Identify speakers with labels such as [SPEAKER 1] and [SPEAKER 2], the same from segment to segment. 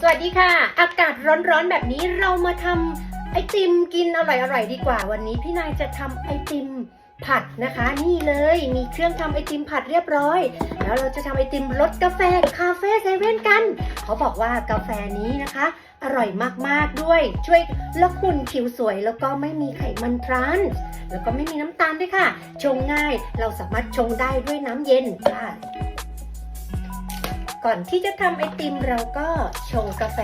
[SPEAKER 1] สวัสดีค่ะ อากาศร้อนๆแบบนี้เรามาทำไอติมกินอร่อยๆดีกว่า วันนี้พี่นายจะทำไอติมผัดนะคะ นี่เลยมีเครื่องทำไอติมผัดเรียบร้อย แล้วเราจะทำไอติมรสกาแฟคาเฟ่เซเว่นกัน เขาบอกว่ากาแฟนี้นะคะ อร่อยมากๆด้วย ช่วยลดหุ่นผิวสวย แล้วก็ไม่มีไขมันทรานส์แล้วก็ไม่มีน้ำตาลด้วยค่ะ ชงง่ายเราสามารถชงได้ด้วยน้ำเย็นค่ะ ก่อนที่จะทำไอติมเราก็ชงกาแฟ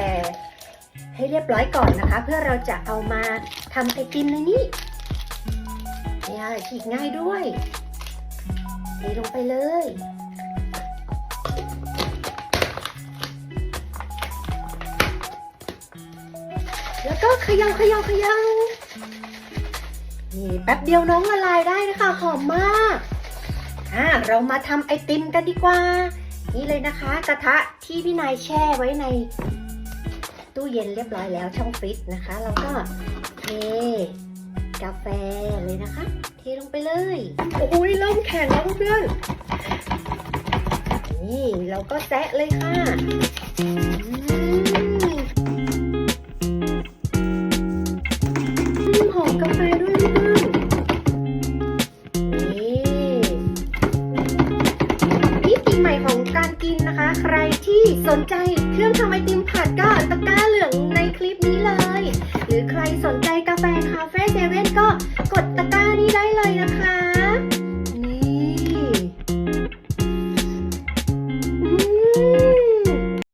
[SPEAKER 1] ให้เรียบร้อยก่อนนะคะ เพื่อเราจะเอามาทำไอติมในนี้เนี่ยฉีกง่ายด้วยเทลงไปเลยแล้วก็เขย่าเขย่าเขย่านี่แป๊บเดียวน้องละลายได้นะคะหอมมาก อ่า เรามาทำไอติมกันดีกว่า นี่เลยนะคะ กระทะที่พี่นายแช่ไว้ในตู้เย็นเรียบร้อยแล้วช่องฟรีซนะคะ เราก็เทกาแฟเลยนะคะ เทลงไปเลยโอ้ยเริ่มแข็งแล้วเพื่อนๆนี่เราก็แซะเลยค่ะอืมอืมหอมกาแฟด้วย ใหม่ของการกินนะคะ ใครที่สนใจเครื่องทำไอติมผัดก็ตะก้าเหลืองในคลิปนี้เลย หรือใครสนใจกาแฟคาเฟ่เซเว่นก็กดตะ